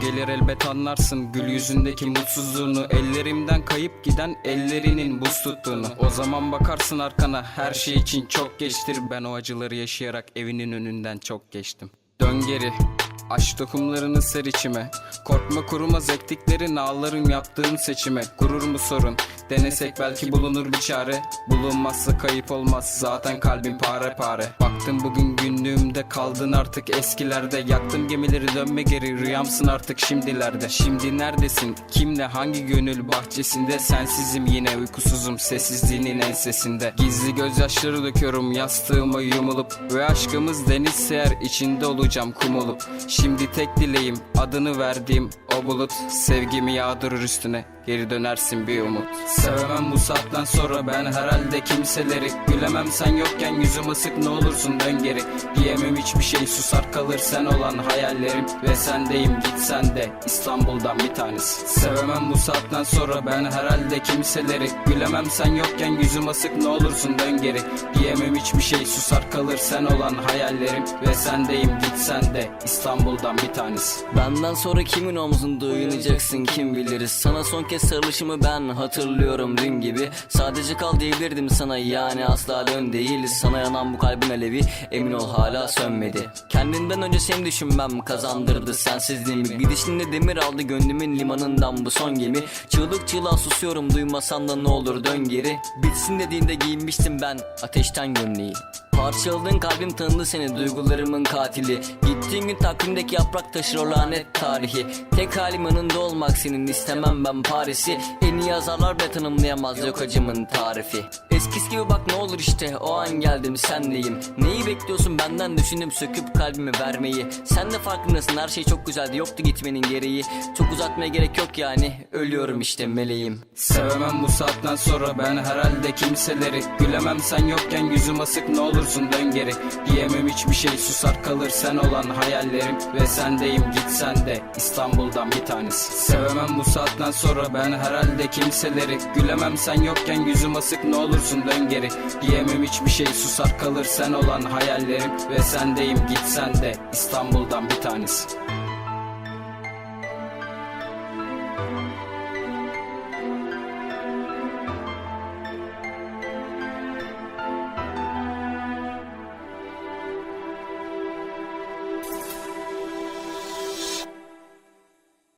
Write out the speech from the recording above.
Gelir elbet anlarsın gül yüzündeki mutsuzluğunu. Ellerimden kayıp giden ellerinin buz tuttuğunu. O zaman bakarsın arkana her şey için çok geçtir. Ben o acıları yaşayarak evinin önünden çok geçtim. Dön geri Aşk tohumlarını ser içime. Korkma kurumaz ektiklerin ağlarım yaptığın seçime. Gurur mu sorun Denesek belki bulunur bir çare. Bulunmazsa kayıp olmaz zaten kalbim pare pare. Baktım bugün günlüğümde kaldın artık eskilerde Yaktım gemileri dönme geri rüyamsın artık şimdilerde. Şimdi neredesin? Kimle? Hangi gönül bahçesinde? Sensizim yine uykusuzum sessizliğinin ensesinde. Gizli gözyaşları döküyorum yastığıma yumulup. Ve aşkımız deniz seher içinde olacağım kum olup Şimdi tek dileğim adını verdiğim o bulut Sevgimi yağdırır üstüne. Geri dönersin bir umut. Sevemem bu saatten sonra ben herhalde kimseleri. Gülemem sen yokken yüzüm ısık ne olursun dön geri. Diyemem hiçbir şey susar kalır sen olan hayallerim. Ve sendeyim git sen de İstanbul'dan bir tanesi. Sevemem bu saatten sonra ben herhalde kimseleri. Gülemem sen yokken yüzüm asık ne olursun dön geri. Diyemem hiçbir şey susar kalır sen olan hayallerim. Ve sendeyim git sen de İstanbul'dan bir tanesi. Benden sonra kimin omzunda uyunacaksın kim bilir. Sana son kez sarılışımı ben hatırlıyorum dün gibi. Sadece kal diyebilirdim sana yani asla dön değil. Sana yanan bu kalbin alevi emin ol hala sönmedi. Kendinden önce seni düşünmem kazandırdı sensizliğimi. Gidişinde demir aldı gönlümün limanından bu son gemi. Çığlık çığlığa susuyorum duymasan da ne olur dön geri. Bitsin dediğinde giyinmiştim ben ateşten gömleği Parçaladığın kalbim tanıdı seni duygularımın katili. Gittiğin gün takvimdeki yaprak taşır o lanet tarihi. Tek halim yanında olmak senin istemem ben Paris'i. En iyi yazarlar bile tanımlayamaz yok acımın tarifi. Eskisi gibi bak ne olur işte o an geldim senleyim Neyi bekliyorsun benden düşündüm söküp kalbimi vermeyi? Sen de farkındasın her şey çok güzeldi yoktu gitmenin gereği. Çok uzatmaya gerek yok yani ölüyorum işte meleğim. Sevemem bu saatten sonra ben herhalde kimseleri. Gülemem sen yokken yüzüm asık ne olursun dön geri. Diyemem hiçbir şey susar kalır sen olan hayallerim. Ve sendeyim git sen de İstanbul'dan bir tanesi. Sevemem bu saatten sonra ben herhalde kimseleri. Gülemem sen yokken yüzüm asık ne olursun dön geri. Diyemem hiçbir şey susar kalır sen olan hayallerim. Ve sendeyim git sen de İstanbul'dan bir tanesi